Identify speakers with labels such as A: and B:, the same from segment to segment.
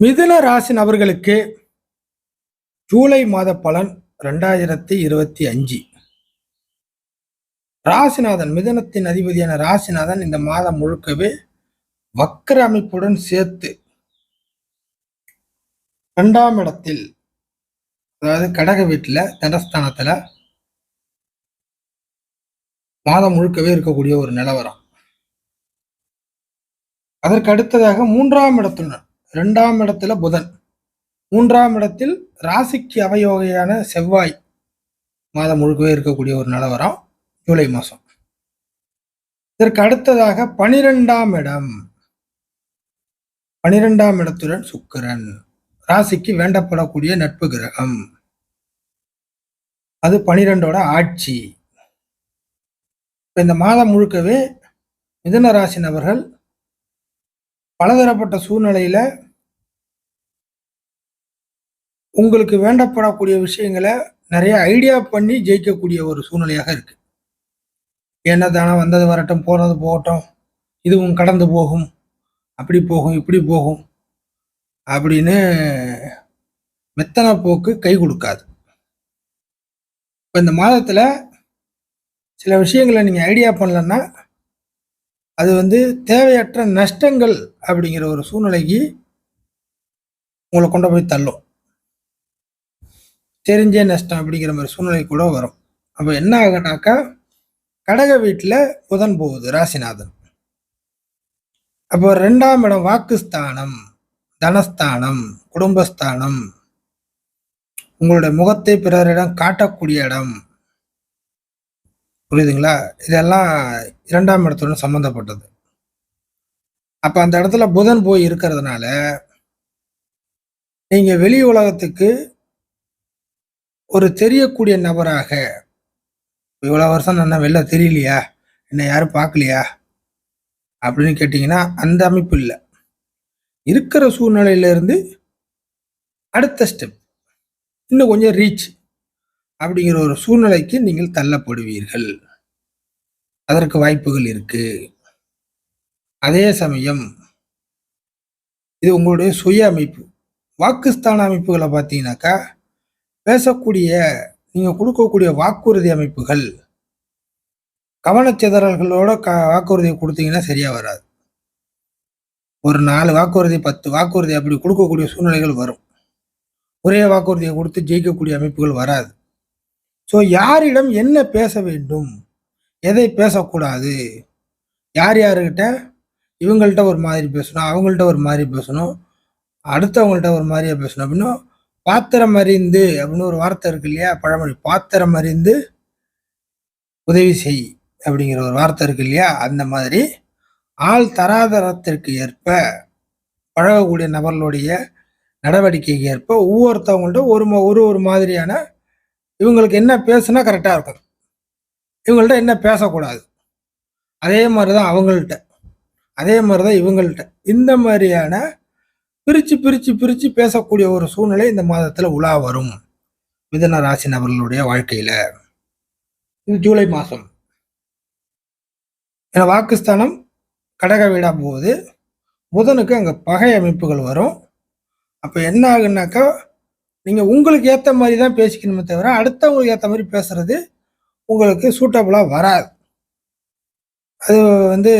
A: மிதுன ராசி நபர்களுக்கு ஜூலை மாத பலன் ரெண்டாயிரத்தி இருபத்தி அஞ்சு. ராசிநாதன் மிதுனத்தின் அதிபதியான ராசிநாதன் இந்த மாதம் முழுக்கவே வக்கர அமைப்புடன் சேர்த்து இரண்டாம் இடத்தில் அதாவது கடக வீட்டில் தனஸ்தானத்தில் மாதம் முழுக்கவே இருக்கக்கூடிய ஒரு நிலவரம். அதற்கு அடுத்ததாக மூன்றாம் இடத்துடன் ரெண்டாம் இடத்துல புதன். மூன்றாம் இடத்தில் ராசிக்கு அவயோகையான செவ்வாய் மாதம் முழுக்கவே இருக்கக்கூடிய ஒரு நிலவரம் ஜூலை மாதம் இதற்கு அடுத்ததாக பனிரெண்டாம் இடம். பனிரெண்டாம் இடத்துடன் சுக்கிரன். ராசிக்கு வேண்டப்படக்கூடிய நட்பு கிரகம். அது பனிரெண்டோட ஆட்சி. இந்த மாதம் முழுக்கவே மிதன ராசி நபர்கள் பலதரப்பட்ட சூழ்நிலையில உங்களுக்கு வேண்டப்படக்கூடிய விஷயங்களை நிறைய ஐடியா பண்ணி ஜெயிக்கக்கூடிய ஒரு சூழ்நிலையாக இருக்குது என்ன தானே வந்தது வரட்டும் போனது போகட்டும் இதுவும் கடந்து போகும் அப்படி போகும் இப்படி போகும் அப்படின்னு மெத்தன போக்கு கை கொடுக்காது. இப்போ இந்த மாதத்தில் சில விஷயங்களை நீங்கள் ஐடியா பண்ணலன்னா அது வந்து தேவையற்ற நஷ்டங்கள் அப்படிங்கிற ஒரு சூழ்நிலைக்கு உங்களை கொண்டு போய் தள்ளும். தெரிஞ்சே நஷ்டம் அப்படிங்கிற மாதிரி சூழ்நிலை கூட வரும். அப்போ என்ன ஆகுனாக்கா கடக வீட்டில் புதன் போகுது ராசிநாதன். அப்போ ரெண்டாம் இடம் வாக்குஸ்தானம் தனஸ்தானம் குடும்பஸ்தானம். உங்களுடைய முகத்தை பிறரிடம் காட்டக்கூடிய இடம். புரியுதுங்களா? இதெல்லாம் இரண்டாம் இடத்துடன் சம்மந்தப்பட்டது அப்போ அந்த இடத்துல புதன் போய் இருக்கிறதுனால நீங்கள் வெளி உலகத்துக்கு ஒரு தெரியக்கூடிய நபராக இவ்வளோ வருஷம் நான் வெளில தெரியலையா? என்னை யாரும் பார்க்கலையா? அப்படின்னு கேட்டிங்கன்னா அந்த அமைப்பு இல்லை. இருக்கிற சூழ்நிலையிலேருந்து அடுத்த ஸ்டெப் இன்னும் கொஞ்சம் ரீச் அப்படிங்கிற ஒரு சூழ்நிலைக்கு நீங்கள் தள்ளப்படுவீர்கள். அதற்கு வாய்ப்புகள் இருக்கு. அதே சமயம் இது உங்களுடைய சுய அமைப்பு. வாக்குஸ்தான அமைப்புகளை பார்த்தீங்கன்னாக்கா பேசக்கூடிய நீங்கள் கொடுக்கக்கூடிய வாக்குறுதி அமைப்புகள் கவனச்சிதறல்களோட க வாக்குறுதியை கொடுத்தீங்கன்னா சரியாக வராது. ஒரு நாலு வாக்குறுதி பத்து வாக்குறுதி அப்படி கொடுக்கக்கூடிய சூழ்நிலைகள் வரும். ஒரே வாக்குறுதியை கொடுத்து ஜெயிக்கக்கூடிய அமைப்புகள் வராது. ஸோ யாரிடம் என்ன பேச வேண்டும் எதை பேசக்கூடாது யார் யாருக்கிட்ட இவங்கள்ட்ட ஒரு மாதிரி பேசணும் அவங்கள்ட்ட ஒரு மாதிரி பேசணும் அடுத்தவங்கள்ட்ட ஒரு மாதிரியாக பேசணும் அப்படின்னா பாத்திரம் அறிந்து அப்படின்னு ஒரு வார்த்தை இருக்கு இல்லையா? பழமொழி. பாத்திரம் அறிந்து உதவி செய் அப்படிங்கிற ஒரு வார்த்தை இருக்கு இல்லையா? அந்த மாதிரி. ஆள் தராதரத்திற்கு ஏற்ப பழகக்கூடிய நபர்களுடைய நடவடிக்கைக்கு ஏற்ப ஒவ்வொருத்தவங்கள்ட்ட ஒரு ஒரு ஒரு மாதிரியான இவங்களுக்கு என்ன பேசுனா கரெக்டாக இருக்கும். இவங்கள்ட்ட என்ன பேசக்கூடாது. அதே மாதிரி தான் அவங்கள்ட்ட. அதே மாதிரி தான் இவங்கள்ட்ட. இந்த மாதிரியான பிரித்து பிரித்து பிரித்து பேசக்கூடிய ஒரு சூழ்நிலை இந்த மாதத்தில் உலா வரும். மிதன ராசி நபர்களுடைய வாழ்க்கையில். இது ஜூலை மாதம். ஏன்னா வாக்குஸ்தானம் கடக வீடா போகுது. புதனுக்கு அங்கே பகை அமைப்புகள் வரும். அப்போ என்ன ஆகுனாக்கா நீங்கள் உங்களுக்கு ஏற்ற மாதிரி தான் பேசிக்கணுமே தவிர அடுத்தவங்களுக்கு ஏற்ற மாதிரி பேசுறது உங்களுக்கு சூட்டபுளாக வராது. அது வந்து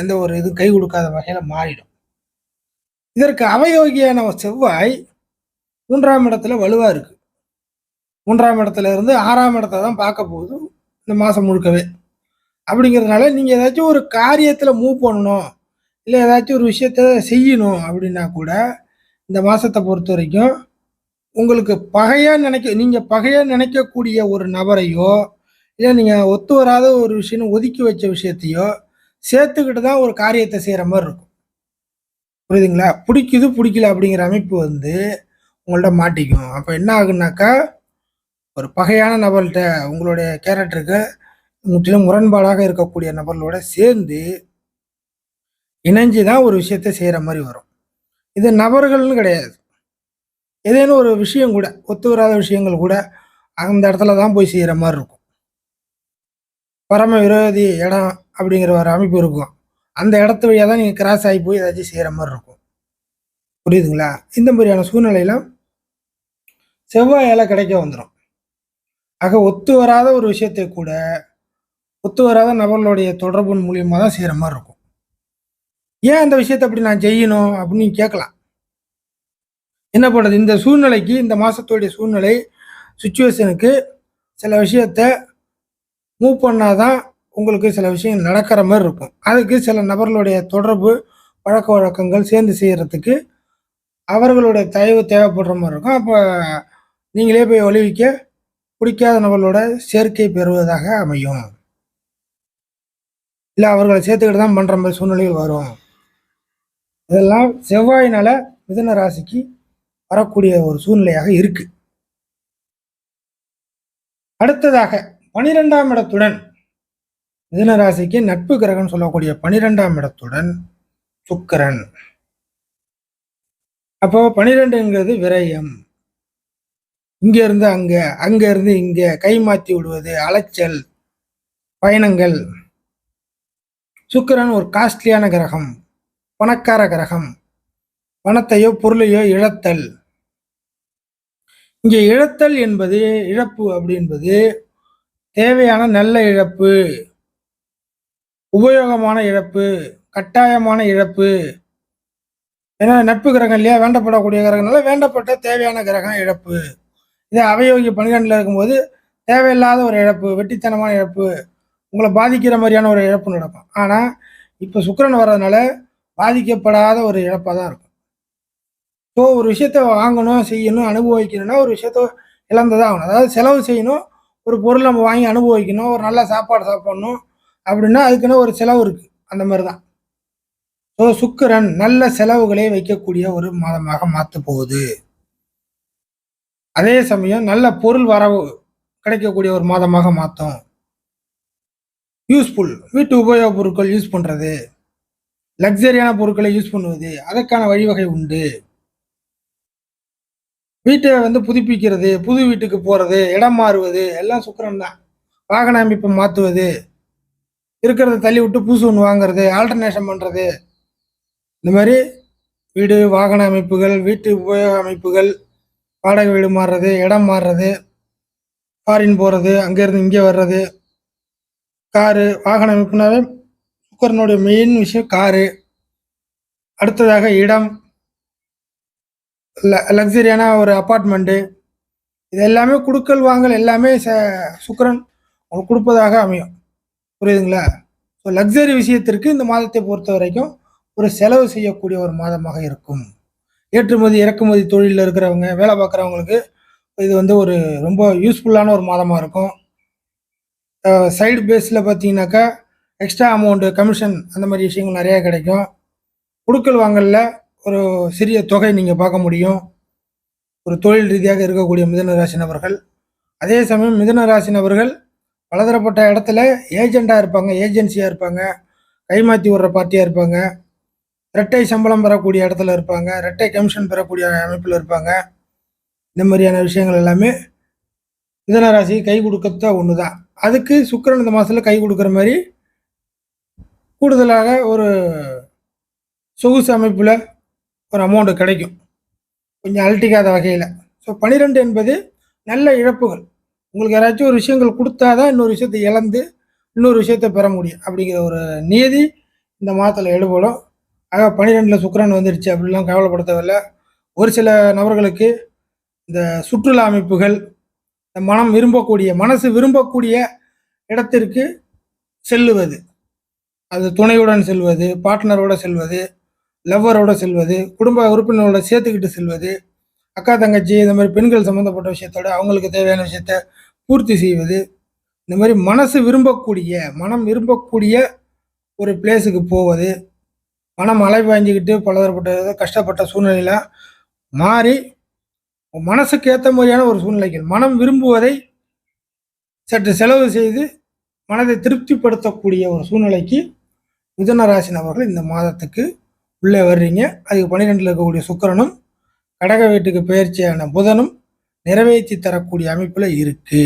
A: எந்த ஒரு இது கை கொடுக்காத வகையில் மாறிடும். இதற்கு அவயோகியான செவ்வாய் மூன்றாம் இடத்துல வலுவாக இருக்கு. மூன்றாம் இடத்துல இருந்து ஆறாம் இடத்தை தான் பார்க்க போகுது. இந்த மாதம் முழுக்கவே. அப்படிங்கிறதுனால நீங்கள் ஏதாச்சும் ஒரு காரியத்தில் மூவ் பண்ணணும். இல்லை ஏதாச்சும் ஒரு விஷயத்த செய்யணும் அப்படின்னா கூட இந்த மாதத்தை பொறுத்த வரைக்கும் உங்களுக்கு பகையாக நினைக்க நீங்கள் பகையாக நினைக்கக்கூடிய ஒரு நபரையோ இல்லை நீங்கள் ஒத்து வராத ஒரு விஷயம் ஒதுக்கி வச்ச விஷயத்தையோ சேர்த்துக்கிட்டு தான் ஒரு காரியத்தை செய்கிற மாதிரி இருக்கும். புரியுதுங்களா? பிடிக்குது பிடிக்கல அப்படிங்கிற அமைப்பு வந்து உங்கள்ட்ட மாட்டிக்கும். அப்போ என்ன ஆகுனாக்கா ஒரு பகையான நபர்கிட்ட உங்களுடைய கேரக்டருக்கு முற்றிலும் முரண்பாடாக இருக்கக்கூடிய நபர்களோட சேர்ந்து இணைஞ்சு தான் ஒரு விஷயத்தை செய்கிற மாதிரி வரும். இது நபர்கள்னு கிடையாது. ஏதேனும் ஒரு விஷயம் கூட ஒத்து வராத விஷயங்கள் கூட அந்த இடத்துல தான் போய் செய்கிற மாதிரி இருக்கும். பரம விரோதி இடம் அப்படிங்கிற ஒரு அமைப்பு இருக்கும். அந்த இடத்த வழியாக தான் நீங்கள் கிராஸ் ஆகி போய் ஏதாச்சும் செய்கிற மாதிரி இருக்கும். புரியுதுங்களா? இந்த மாதிரியான சூழ்நிலையெல்லாம் செவ்வாயால் கிடைக்க வந்துடும் ஆக ஒத்து வராத ஒரு விஷயத்தை கூட ஒத்து வராத நபர்களுடைய தொடர்பின் மூலியமாக தான் செய்கிற மாதிரி இருக்கும். ஏன் அந்த விஷயத்தை அப்படி நான் செய்யணும் அப்படின்னு கேட்கலாம். என்ன பண்ணுறது? இந்த சூழ்நிலைக்கு இந்த மாதத்துடைய சூழ்நிலை சுச்சுவேஷனுக்கு சில விஷயத்த மூவ் பண்ணாதான் உங்களுக்கு சில விஷயங்கள் நடக்கிற மாதிரி இருக்கும். அதுக்கு சில நபர்களுடைய தொடர்பு பழக்க வழக்கங்கள் சேர்ந்து செய்கிறதுக்கு அவர்களுடைய தயவு தேவைப்படுற மாதிரி இருக்கும். அப்போ நீங்களே போய் ஒழிவிக்க பிடிக்காத நபர்களோட சேர்க்கை பெறுவதாக அமையும். இல்லை அவர்களை சேர்த்துக்கிட்டு தான் பண்ணுற மாதிரி சூழ்நிலைகள் வரும். இதெல்லாம் செவ்வாயினால் மிதன ராசிக்கு வரக்கூடிய ஒரு சூழ்நிலையாக இருக்குது அடுத்ததாக பனிரெண்டாம் இடத்துடன் மிதனராசிக்கு நட்பு கிரகம் சொல்லக்கூடிய பனிரெண்டாம் இடத்துடன் சுக்கிரன். அப்போ பனிரெண்டுங்கிறது விரயம். இங்க இருந்து அங்க அங்க இருந்து இங்க கை மாத்தி விடுவது அலைச்சல் பயணங்கள். சுக்கிரன் ஒரு காஸ்ட்லியான கிரகம் பணக்கார கிரகம் பணத்தையோ பொருளையோ இழத்தல். இங்கே இழத்தல் என்பது இழப்பு அப்படி என்பது தேவையான நல்ல இழப்பு. உபயோகமான இழப்பு கட்டாயமான இழப்பு. ஏன்னா நட்பு கிரகம் இல்லையா? வேண்டப்படக்கூடிய கிரகம்னால வேண்டப்பட்ட தேவையான கிரகம் இழப்பு. இதே அவயோகி பன்னிரெண்டில் இருக்கும்போது தேவையில்லாத ஒரு இழப்பு வெட்டித்தனமான இழப்பு உங்களை பாதிக்கிற மாதிரியான ஒரு இழப்பு நடக்கும். ஆனால் இப்போ சுக்கரன் வர்றதுனால பாதிக்கப்படாத ஒரு இழப்பாக தான் இருக்கும். ஸோ ஒரு விஷயத்த வாங்கணும் செய்யணும் அனுபவிக்கணும்னா ஒரு விஷயத்த இழந்ததாக ஆகணும். அதாவது செலவு செய்யணும் ஒரு பொருள் நம்ம வாங்கி அனுபவிக்கணும் ஒரு நல்ல சாப்பாடு சாப்பிடணும் அப்படின்னா அதுக்குன்னு ஒரு செலவு இருக்குது அந்த மாதிரி தான் ஸோ சுக்கிரன் நல்ல செலவுகளை வைக்கக்கூடிய ஒரு மாதமாக மாற்ற போகுது. அதே சமயம் நல்ல பொருள் வரவு கிடைக்கக்கூடிய ஒரு மாதமாக மாற்றும் யூஸ்ஃபுல் வீட்டு உபயோகப் பொருட்கள் யூஸ் பண்ணுறது லக்ஸரியான பொருட்களை யூஸ் பண்ணுவது. அதற்கான வழிவகை உண்டு. வீட்டை வந்து புதுப்பிக்கிறது புது வீட்டுக்கு போகிறது இடம் மாறுவது எல்லாம் சுக்கிரன் தான் வாகன அமைப்பை மாற்றுவது இருக்கிறத தள்ளி விட்டு புதுசு ஒன்று வாங்குறது ஆல்டர்னேஷன் பண்ணுறது இந்த மாதிரி வீடு வாகன அமைப்புகள் வீட்டு உபயோக அமைப்புகள் வாடகை வீடு மாறுறது இடம் மாறுறது ஃபாரின் போகிறது அங்கேருந்து இங்கே வர்றது. காரு வாகன அமைப்புனாவே சுக்கரனுடைய மெயின் விஷயம் காரு. அடுத்ததாக இடம். லக்ஸரியான ஒரு அப்பார்ட்மெண்ட்டு இது எல்லாமே கொடுக்கல் வாங்கல் எல்லாமே ச சுக்கரன் உங்களுக்கு கொடுப்பதாக அமையும். புரியுதுங்களா? ஸோ லக்ஸரி விஷயத்திற்கு இந்த மாதத்தை பொறுத்த வரைக்கும் ஒரு செலவு செய்யக்கூடிய ஒரு மாதமாக இருக்கும். ஏற்றுமதி இறக்குமதி தொழிலில் இருக்கிறவங்க வேலை பார்க்குறவங்களுக்கு இது வந்து ஒரு ரொம்ப யூஸ்ஃபுல்லான ஒரு மாதமாக இருக்கும். சைடு பேஸில் பார்த்தீங்கன்னாக்கா எக்ஸ்ட்ரா அமௌண்ட்டு கமிஷன் அந்த மாதிரி விஷயங்கள் நிறையா கிடைக்கும். கொடுக்கல் வாங்கலில் ஒரு சிறிய தொகை நீங்கள் பார்க்க முடியும். ஒரு தொழில் ரீதியாக இருக்கக்கூடிய மிதன ராசி நபர்கள். அதே சமயம் மிதன ராசி நபர்கள் பலதரப்பட்ட இடத்துல ஏஜெண்டாக இருப்பாங்க ஏஜென்சியாக இருப்பாங்க கைமாற்றி விடுற பார்ட்டியாக இருப்பாங்க. இரட்டை சம்பளம் பெறக்கூடிய இடத்துல இருப்பாங்க இரட்டை கமிஷன் பெறக்கூடிய அமைப்பில் இருப்பாங்க. இந்த மாதிரியான விஷயங்கள் எல்லாமே மிதன ராசி கை கொடுக்கறத ஒன்று தான் அதுக்கு சுக்கரன் இந்த மாதத்தில் கை கொடுக்குற மாதிரி கூடுதலாக ஒரு சொகுசு அமைப்பில் ஒரு அமௌண்ட்டு கிடைக்கும். கொஞ்சம் அழட்டிக்காத வகையில். ஸோ பன்னிரெண்டு என்பது நல்ல இழப்புகள். உங்களுக்கு யாராச்சும் ஒரு விஷயங்கள் கொடுத்தா தான் இன்னொரு விஷயத்தை இழந்து இன்னொரு விஷயத்தை பெற முடியும் அப்படிங்கிற ஒரு நியதி இந்த மாதத்தில் எடுபடும் ஆக பன்னிரெண்டில் சுக்கரன் வந்துடுச்சு அப்படிலாம் கவலைப்படுத்தவில்லை. ஒரு சில நபர்களுக்கு இந்த சுற்றுலா அமைப்புகள் இந்த மனம் விரும்பக்கூடிய மனசு விரும்பக்கூடிய இடத்திற்கு செல்லுவது. அது துணையுடன் செல்வது பார்ட்னரோட செல்வது லவ்வரோட செல்வது குடும்ப உறுப்பினரோட சேர்த்துக்கிட்டு செல்வது அக்கா தங்கச்சி இந்த மாதிரி பெண்கள் சம்மந்தப்பட்ட விஷயத்தோட அவங்களுக்கு தேவையான விஷயத்த பூர்த்தி செய்வது இந்த மாதிரி மனசு விரும்பக்கூடிய மனம் விரும்பக்கூடிய ஒரு பிளேஸுக்கு போவது மனம் அலை பாய்ஞ்சிக்கிட்டு பலதரப்பட்ட கஷ்டப்பட்ட சூழ்நிலையில் மாறி மனசுக்கு ஏற்ற மாதிரியான ஒரு சூழ்நிலைகள் மனம் விரும்புவதை சற்று செலவு செய்து மனதை திருப்திப்படுத்தக்கூடிய ஒரு சூழ்நிலைக்கு மிதன ராசி நபர்கள் இந்த மாதத்துக்கு உள்ளே வர்றீங்க. அதுக்கு பன்னிரெண்டில் இருக்கக்கூடிய சுக்கிரனும் கடக வீட்டுக்கு பயிற்சியான புதனும் நிறைவேற்றி தரக்கூடிய அமைப்பில் இருக்குது